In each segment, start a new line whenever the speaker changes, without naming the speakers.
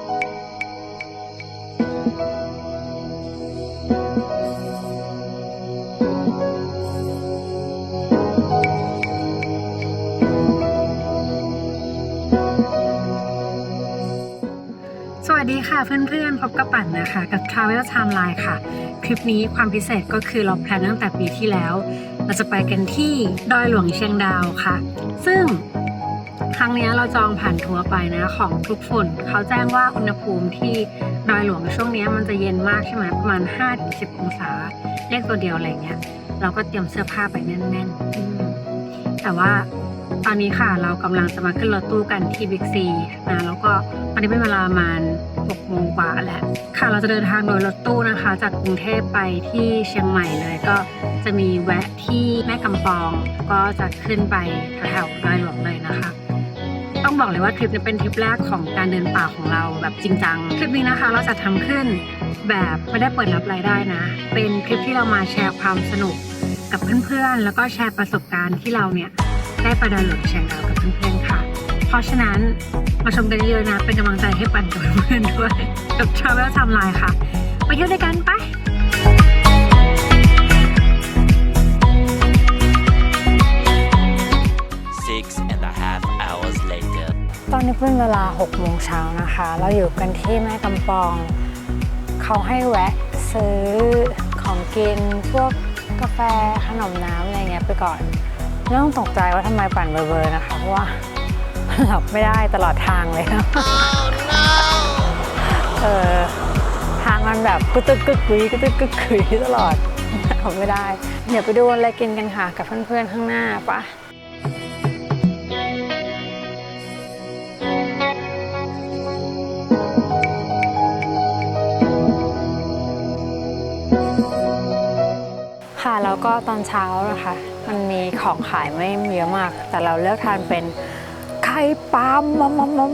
สวัสดีค่ะเพื่อนๆ พบกับปั่นนะคะกับ Travel Timeline ค่ะ คลิปนี้ความพิเศษก็คือเราแพลนตั้งแต่ปีที่แล้ว เราจะไปกันที่ดอยหลวงเชียงดาวค่ะ ซึ่ง ครั้งนี้เราจองผ่านทัวร์ไปนะของทุกฝุ่น เขาแจ้งว่าอุณหภูมิที่ดอยหลวงช่วงนี้มันจะเย็นมากใช่ไหมประมาณ 5-10 องศา เลขตัวเดียวอะไรเงี้ย เราก็เตรียมเสื้อผ้าไปแน่นๆอืมแต่ว่าตอนนี้ค่ะเรากำลังจะมาขึ้นรถตู้กันที่บิ๊กซีนะแล้วก็ตอนนี้เป็นเวลาประมาณ6โมงกว่าแล้วค่ะเราจะเดินทางโดยรถตู้นะคะ จากกรุงเทพไปที่เชียงใหม่เลยก็จะมีแวะที่แม่กำปอง ก็จะขึ้นไปแถวๆดอยหลวงเลยนะคะ ต้องบอกเลยว่าทริปนี้เป็นทริปแรกของการเดินป่าของเราแบบจริงจังทริปนี้นะคะเราจะทำขึ้นแบบไม่ได้เปิดรับรายได้นะ เป็นคลิปที่เรามาแชร์ความสนุกกับเพื่อนๆ แล้วก็แชร์ประสบการณ์ที่เราเนี่ยได้ไปดอยหลวงเชียงดาวกับเพื่อนๆค่ะ เพราะฉะนั้นมาชมกันเยอะๆนะ เป็นกำลังใจให้ปันกับเพื่อนด้วยกับ Travel Timeline ค่ะ ไปเที่ยวด้วยกันไป นี้เป็นเวลา6โมงเช้านะคะ เราอยู่กันที่แม่กำปอง เขาให้แวะซื้อของกินพวกกาแฟขนมน้ำอะไรเงี้ยไปก่อนไม่ต้องตกใจว่าทำไมปั่นเบอร์ๆนะคะ เพราะว่าหลับไม่ได้ตลอดทางเลย เออทางมันแบบกึกตึกกึกกุยกึกตึกกึกกุยตลอดหลับไม่ได้ เดี๋ยวไปดูอะไรกินกันค่ะกับเพื่อนๆข้างหน้าปะ ค่ะ แล้วก็ตอนเช้านะคะ มันมีของขายไม่เยอะมาก แต่เราเลือกทานเป็นไข่ปลามมมมม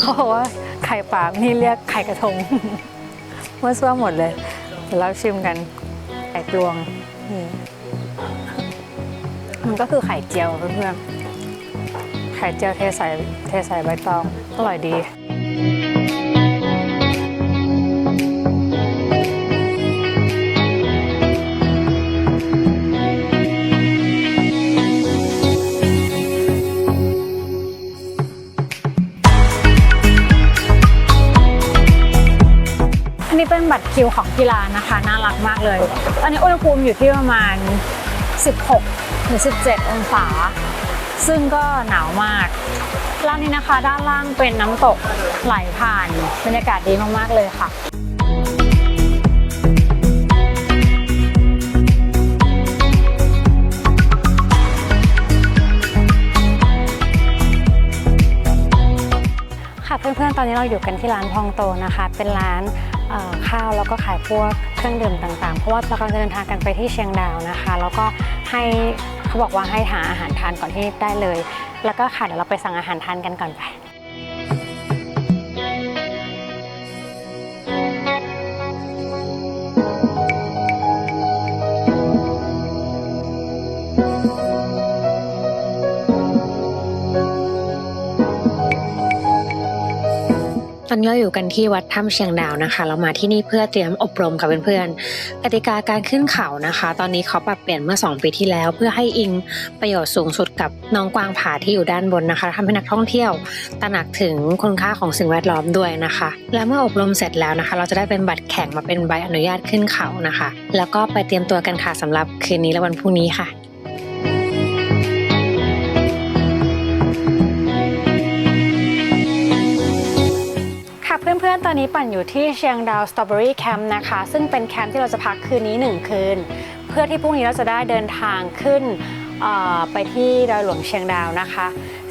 เขาบอกว่าไข่ปลามนี่เรียกไข่กระทงเมื่อซั่วหมดเลยเดี๋ยวเราชิมกันไข่กลวงนี่มันก็คือไข่เจียวเพื่อนๆไข่เจียวเทใส่เทใส่ใบตองอร่อยดี นี้เป็นบัตรคิวของที่ร้านะคะน่ารักมากเลยตอนนี้อุณหภูมิอยู่ที่ประมาณ 16หรือ17 องศา ซึ่งก็หนาวมากร้านนี้นะคะ ด้านล่างเป็นน้ำตกไหลผ่านบรรยากาศดีมากๆเลยค่ะค่ะเพื่อนๆ ตอนนี้เราอยู่กันที่ร้านพองโตนะคะ เป็นร้าน ข้าวแล้วก็ขายพวกเครื่องดื่มต่างๆ เพราะว่าเรากำลังจะเดินทางกันไปที่เชียงดาวนะคะ แล้วก็ให้เขาบอกว่าให้หาอาหารทานก่อนที่ได้เลย แล้วก็ค่ะเดี๋ยวเราไปสั่งอาหารทานกันก่อนไป ตอนนี้เราอยู่กันที่วัดถ้ำเชียงดาวนะคะ เรามาที่นี่เพื่อเตรียมอบรมกับเพื่อนๆกติกาการขึ้นเขานะคะ ตอนนี้เขาปรับเปลี่ยนเมื่อ 2 ปีที่แล้ว เพื่อให้อิงประโยชน์สูงสุดกับน้องกวางผาที่อยู่ด้านบนนะคะทำให้นักท่องเที่ยวตระหนักถึงคุณค่าของสิ่งแวดล้อมด้วยนะคะ และเมื่ออบรมเสร็จแล้วนะคะ เราจะได้เป็นบัตรแข่งมาเป็นใบอนุญาตขึ้นเขานะคะ แล้วก็ไปเตรียมตัวกันค่ะสำหรับคืนนี้และวันพรุ่งนี้ค่ะค่ะ อนๆตอนนี้ปั่นอยู่ที่เชียงดาวสตรอเบอรี่แคมป์นะคะ ซึ่งเป็นแคมป์ที่เราจะพักคืนนี้ 1 คืน เพื่อที่พรุ่งนี้เราจะได้เดินทางขึ้นไปที่ดอยหลวงเชียงดาวนะคะ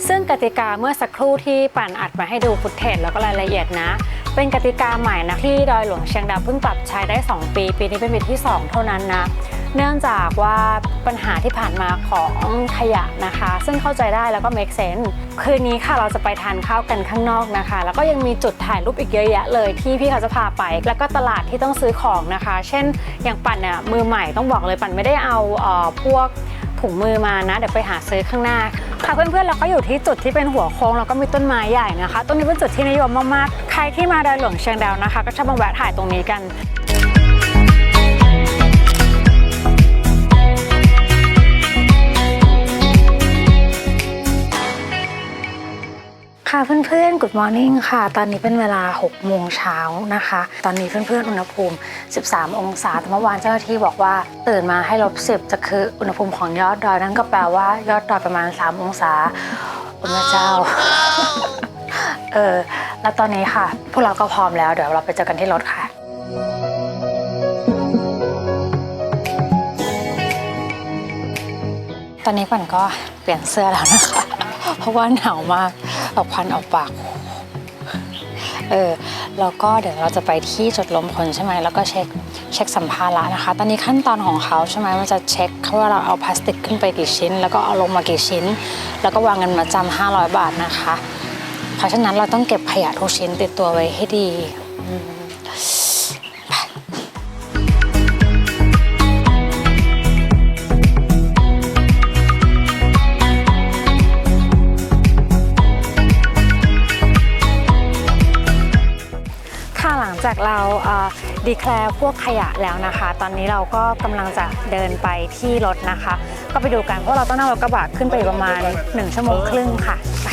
ซึ่งกติกาเมื่อสักครู่ที่ปั่นอัดมาให้ดูฟุตเทจแล้วก็รายละเอียดนะ เป็นกติกาใหม่นะที่ดอยหลวงเชียงดาวเพิ่งปรับใช้ได้ 2 ปี ปีนี้เป็นปีที่ 2 เท่านั้นนะ เนื่องจากว่าปัญหาที่ผ่านมาของขยะนะคะ ซึ่งเข้าใจได้แล้วก็ make sense คืนนี้ค่ะเราจะไปทานข้าวกันข้างนอกนะคะ แล้วก็ยังมีจุดถ่ายรูปอีกเยอะแยะเลยที่พี่เขาจะพาไป แล้วก็ตลาดที่ต้องซื้อของนะคะ เช่นอย่างปั่นเนี่ยมือใหม่ต้องบอกเลยปั่นไม่ได้เอาเอ่อพวกถุงมือมานะ เดี๋ยวไปหาซื้อข้างหน้า ค่ะเพื่อนๆเราก็อยู่ที่จุดที่เป็นหัวโค้งแล้วก็มีต้นไม้ใหญ่นะคะตรงนี้เป็นจุดที่นิยมมากๆ ใครที่มาดอยหลวงเชียงดาวนะคะ ก็ชอบมาแวะถ่ายตรงนี้กัน ค่ะเพื่อนๆ Good Morning ค่ะ ตอนนี้เป็นเวลา 6 โมงเช้านะคะ ตอนนี้เพื่อนๆ อุณหภูมิ 13 องศาแต่เมื่อวานเจ้าหน้าที่บอกว่า ตื่นมาให้ลบ 10 จะคืออุณหภูมิของยอดดอย นั่นก็แปลว่ายอดดอยประมาณ 3 องศาโอ้แม่เจ้า เออ แล้วตอนนี้ค่ะ พวกเราก็พร้อมแล้ว เดี๋ยวเราไปเจอกันที่รถค่ะตอนนี้ปั่นก็เปลี่ยนเสื้อแล้วนะคะ เพราะว่าหนาวมาก เอาควันออกปากเออแล้วก็เดี๋ยวเราจะไปที่จุดลมคนใช่ไหมแล้วก็เช็คเช็คสัมภาระนะคะ ตอนนี้ขั้นตอนของเขาใช่ไหมมันจะเช็คว่าเราเอาพลาสติกขึ้นไปกี่ชิ้น แล้วก็เอาลงมากี่ชิ้น แล้วก็วางเงินมาจำ500 บาทนะคะ เพราะฉะนั้นเราต้องเก็บขยะทุกชิ้นติดตัวไว้ให้ดีอืม เราดีแคลร์พวกขยะแล้วนะคะ ตอนนี้เราก็กำลังจะเดินไปที่รถนะคะ ก็ไปดูกันเพราะเราต้องนั่งรถกระบะขึ้นไปอีกประมาณ 1 ชั่วโมงครึ่งค่ะไป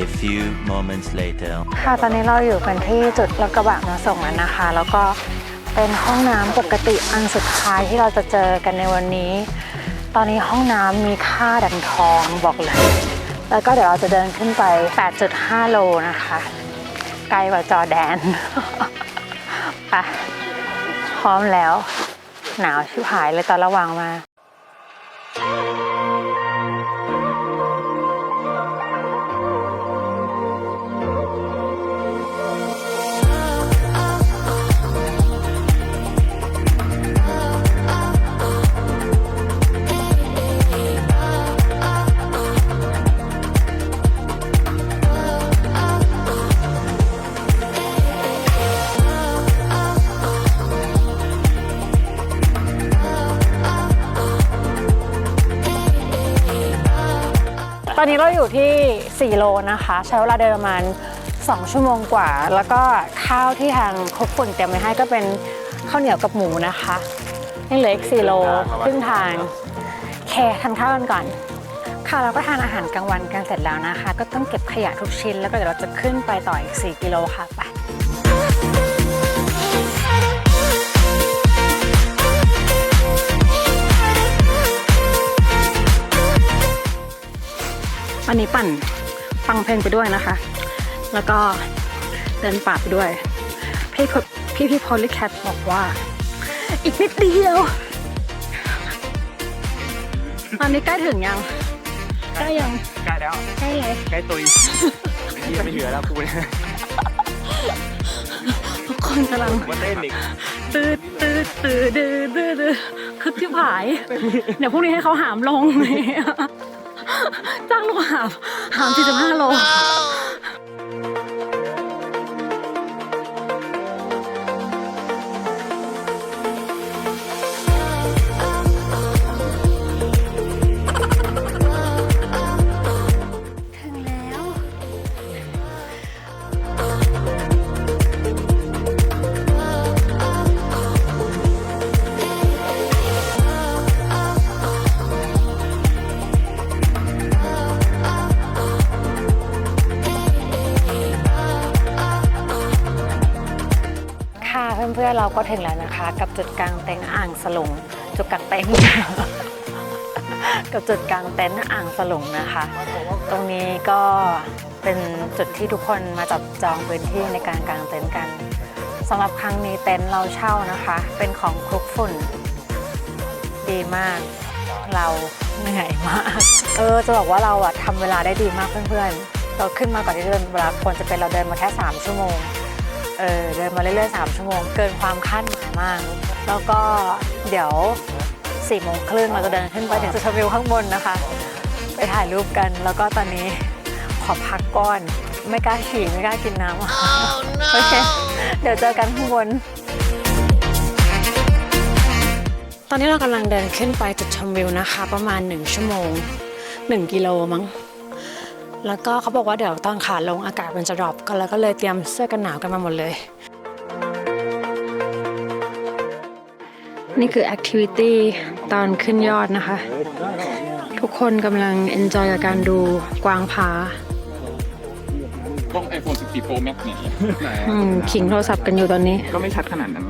A few moments later.
ค่ะตอนนี้เราอยู่กันที่จุดรถกระบะมาส่งแล้วนะคะ แล้วก็ เป็นห้องน้ำปกติอันสุดท้ายที่เราจะเจอกันในวันนี้ ตอนนี้ห้องน้ำมีค่าดังทองบอกเลย แล้วก็เดี๋ยวเราจะเดินขึ้นไป 8.5 โลนะคะ ไกลกว่าจอแดนไปพร้อมแล้ว หนาวชิบหายเลยตอนระหว่างมา นี้เราอยู่ที่ 4 โลนะคะ ใช้เวลาเดินประมาณ 2 ชั่วโมงกว่า แล้วก็ข้าวที่ทางครบฝุ่นเตรียมไว้ให้ก็เป็นข้าวเหนียวกับหมูนะคะยังเหลืออีก 4 โลครึ่งทางโอเคทานข้าวกันก่อน ค่ะเราก็ทานอาหารกลางวันกันเสร็จแล้วนะคะ ก็ต้องเก็บขยะทุกชิ้น แล้วก็เดี๋ยวเราจะขึ้นไปต่ออีก 4 กิโลค่ะไป วันนี้ปั่นฟังเพลงไปด้วยนะคะ แล้วก็เดินป่าไปด้วย พี่พพี่พี่พอลลี่แคทบอกว่า อีกนิดเดียวตอนนี้ใกล้ถึงยังใกล้ยัง
ใกล้แล้ว
ใกล้เลย
ใกล้ตุยนี่ไม่เหลือแล้วกูเนี่ย
ทุกคนกำลัง
ว่าเต้นอีก
ตืดตืดตืดดืดดืดดืดคึกที่ผาย เดี๋ยวพรุ่งนี้ให้เขาหามลง จ้างลูกหามหาม45โล เพื่อนๆเราก็ถึงแล้วนะคะ กับจุดกลางเต็นท์อ่างสลงจุดกลางเต็นท์ กับจุดกลางเต็นท์อ่างสลงนะคะ ตรงนี้ก็เป็นจุดที่ทุกคนมาจับจองพื้นที่ในการกางเต็นท์กันสำหรับครั้งนี้เต็นท์เราเช่านะคะ เป็นของคลุกฝุ่น ดีมาก เราเหนื่อยมาก เออจะบอกว่าเราอะทำเวลาได้ดีมากเพื่อนๆเราขึ้นมาก่อนที่เดินเวลาควรจะเป็นเราเดินมาแค่ 3 ชั่วโมง เออเดินมาเรื่อยๆ3ชั่วโมง เกินความคาดหมายมาก แล้วก็เดี๋ยว4โมงครึ่งเราจะเดินขึ้นไปถึงจุดชมวิวข้างบนนะคะ ไปถ่ายรูปกันแล้วก็ตอนนี้ขอพักก่อน ไม่กล้าฉี่ไม่กล้ากินน้ำอะโอเค เดี๋ยวเจอกันข้างบน ตอนนี้เรากำลังเดินขึ้นไปจุดชมวิวนะคะ ประมาณ 1 ชั่วโมง 1 กิโลมั้ง แล้วก็เขาบอกว่าเดี๋ยวตอนขาลงอากาศมันจะดรอปกันแล้วก็เลยเตรียมเสื้อกันหนาวกันมาหมดเลย นี่คือแอคทิวิตี้ตอนขึ้นยอดนะคะ ทุกคนกำลังเอนจอยกับการดูกวางผา
กล้อง iPhone 14 Pro Max เนี่ย
อืมขิงโทรศัพท์กันอยู่ตอนนี้
ก็ไม่ชัดขนาดนั้น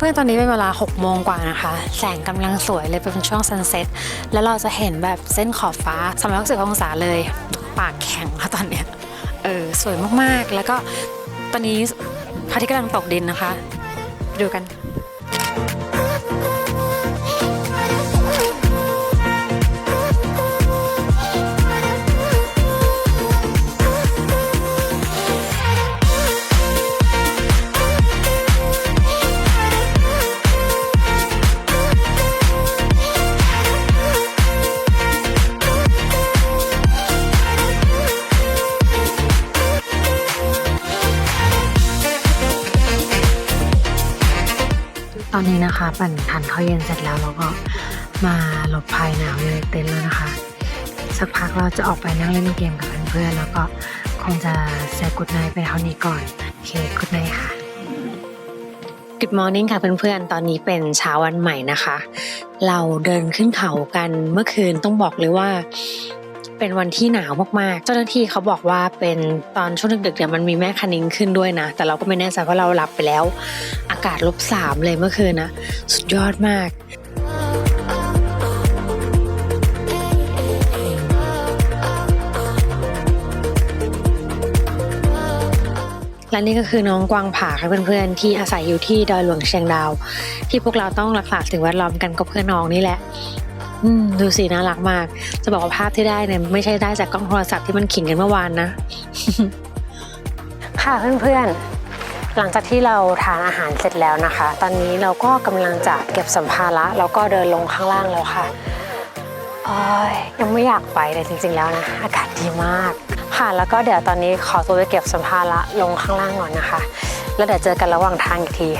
เพื่อนๆ ตอนนี้เป็นเวลา 6 โมงกว่านะคะ แสงกำลังสวยเลยเป็นช่วงซันเซ็ต แล้วเราจะเห็นแบบเส้นขอบฟ้า 360 องศาเลย ปากแข็งค่ะตอนเนี้ย เออ สวยมากๆ แล้วก็ตอนนี้พระอาทิตย์กำลังตกดินนะคะ ดูกัน ตอนนี้นะคะปั่นทานข้าวเย็นเสร็จแล้วเราก็มาหลบภัยหนาวอยู่ในเต็นท์แล้วนะคะ สักพักเราจะออกไปนั่งเล่นเกมกับเพื่อนๆแล้วก็คงจะเซกุดไนไปเท่านี้ก่อนโอเคกุดไนค่ะ Good morning ค่ะเพื่อนๆ ตอนนี้เป็นเช้าวันใหม่นะคะ เราเดินขึ้นเขากันเมื่อคืนต้องบอกเลยว่าเป็นวันที่หนาวมากๆ เจ้าหน้าที่เขาบอกว่าเป็นตอนช่วงดึกๆเนี่ยมันมีแม่คันิงขึ้นด้วยนะ แต่เราก็ไม่แน่ใจเพราะเราหลับไปแล้วากาศลบสามเลยเมื่อคืนนะ สุดยอดมากและนี่ก็คือน้องกวางผาค่ะเพื่อนๆ ที่อาศัยอยู่ที่ดอยหลวงเชียงดาว ที่พวกเราต้องรักษาสิ่งแวดล้อมกันก็เพื่อน้องนี่แหละ อืมดูสิน่ารักมาก จะบอกว่าภาพที่ได้เนี่ยไม่ใช่ได้จากกล้องโทรศัพท์ที่มันขิงกันเมื่อวานนะค่ะเพื่อนๆ หลังจากที่เราทานอาหารเสร็จแล้วนะคะ ตอนนี้เราก็กำลังจะเก็บสัมภาระแล้วก็เดินลงข้างล่างแล้วค่ะอยยังไม่อยากไปเลยจริงๆแล้วนะอากาศดีมาก ค่ะแล้วก็เดี๋ยวตอนนี้ขอตัวไปเก็บสัมภาระลงข้างล่างก่อนนะคะ แล้วเดี๋ยวเจอกันระหว่างทางอีกที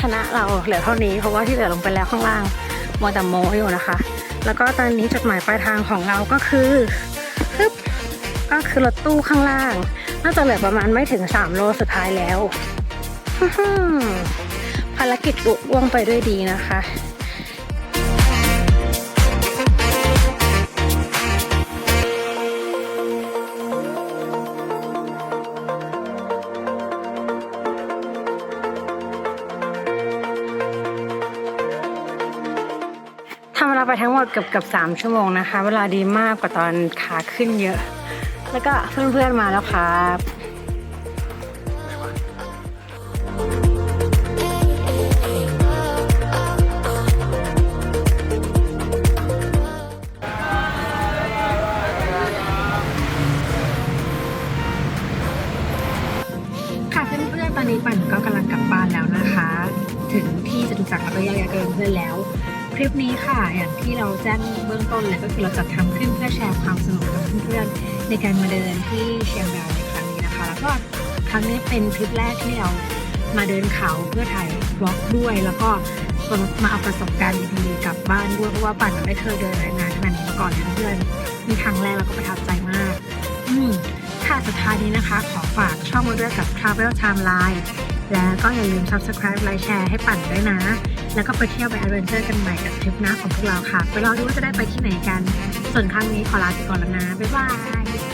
คณะเราเหลือเท่านี้เพราะว่าที่เหลือลงไปแล้วข้างล่าง มัวแต่โมอยู่นะคะ แล้วก็ตอนนี้จุดหมายปลายทางของเราก็คือฮึบก็คือรถตู้ข้างล่าง น่าจะเหลือประมาณไม่ถึง 3 โลสุดท้ายแล้วฮึ่มภารกิจลุล่วงไปด้วยดีนะคะ ทั้งหมดเกือบเกือบสามชั่วโมงนะคะ เวลาดีมากกว่าตอนขาขึ้นเยอะ แล้วก็เพื่อนๆมาแล้วครับค่ะเพื่อนๆตอนนี้ปั่นก็กำลังกลับบ้านแล้วนะคะ ถึงที่จตุจักรแล้วก็แยกย้ายกันเพื่อนแล้ว คลิปนี้ค่ะ อย่างที่เราแจ้งเบื้องต้นเลยก็คือเราจัดทำขึ้นเพื่อแชร์ความสนุกกับเพื่อนๆในการมาเดินที่เชียงดาวในครั้งนี้นะคะ แล้วก็ครั้งนี้เป็นทริปแรกที่เรามาเดินเขาเพื่อถ่ายบล็อกด้วย แล้วก็มาเอาประสบการณ์ดีๆกลับบ้านด้วยเพราะว่าปั่นไม่เคยเดินนานขนาดนี้มาก่อนเพื่อนมีครั้งแรกแล้วก็ประทับใจมาก อืมค่ะสุดท้ายนี้นะคะ ขอฝากช่องมาด้วยกับ Travel Timeline แล้วก็อย่าลืม subscribe ไลค์แชร์ให้ปั่นด้วยนะ แล้วก็ไปเที่ยวไปแอดเวนเจอร์กันใหม่กับทริปหน้าของพวกเราค่ะ ไปรอดูว่าจะได้ไปที่ไหนกัน ส่วนครั้งนี้ขอลาไปก่อนแล้วนะ บ๊ายบาย